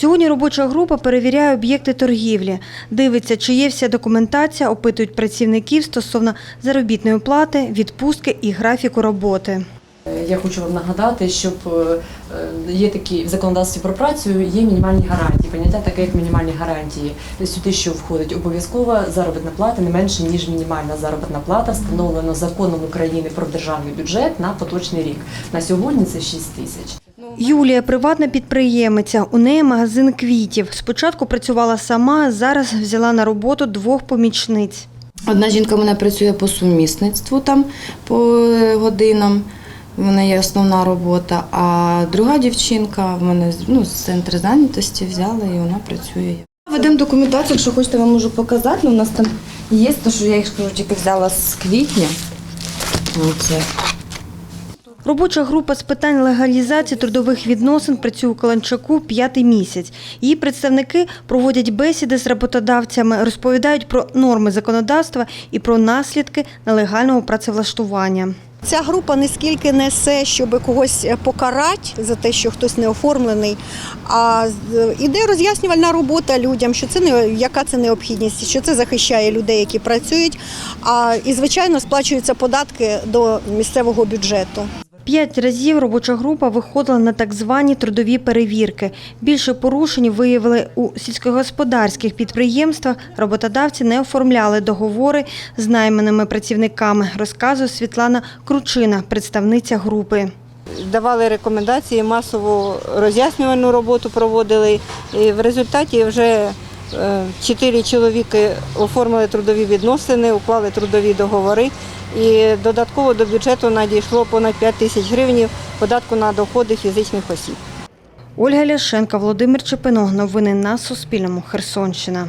Сьогодні робоча група перевіряє об'єкти торгівлі, дивиться, чи є вся документація, опитують працівників стосовно заробітної плати, відпустки і графіку роботи. Я хочу вам нагадати, щоб е, е, є такі в законодавстві про працю, є мінімальні гарантії. Поняття таке, як мінімальні гарантії. Сюди, що входить обов'язкова заробітна плата не менше ніж мінімальна заробітна плата, встановлена законом України про державний бюджет на поточний рік. На сьогодні це 6 тисяч. Юлія приватна підприємиця. У неї магазин квітів. Спочатку працювала сама, зараз взяла на роботу двох помічниць. Одна жінка в мене працює по сумісництву там по е, годинам. В мене є основна робота, а друга дівчинка в мене з- ну, з центру зайнятості взяла і вона працює. Ведемо документацію, якщо хочете, вам можу показати. Ну, у нас там є, то що я їх кажу, тільки взяла з квітня. Оце. Робоча група з питань легалізації трудових відносин працює у Каланчаку п'ятий місяць. Її представники проводять бесіди з роботодавцями, розповідають про норми законодавства і про наслідки нелегального працевлаштування. Ця група не скільки несе, щоб когось покарати за те, що хтось не оформлений, а іде роз'яснювальна робота людям, що це не яка це необхідність, що це захищає людей, які працюють. А і звичайно сплачуються податки до місцевого бюджету. П'ять разів робоча група виходила на так звані трудові перевірки. Більше порушень виявили у сільськогосподарських підприємствах. Роботодавці не оформляли договори з найманими працівниками, розказує Світлана Кручина, представниця групи. Давали рекомендації, масову роз'яснювальну роботу проводили. І в результаті вже чотири чоловіки оформили трудові відносини, уклали трудові договори. І додатково до бюджету надійшло понад 5 тисяч гривень податку на доходи фізичних осіб. Ольга Ляшенка, Володимир Чепино. Новини на Суспільному. Херсонщина.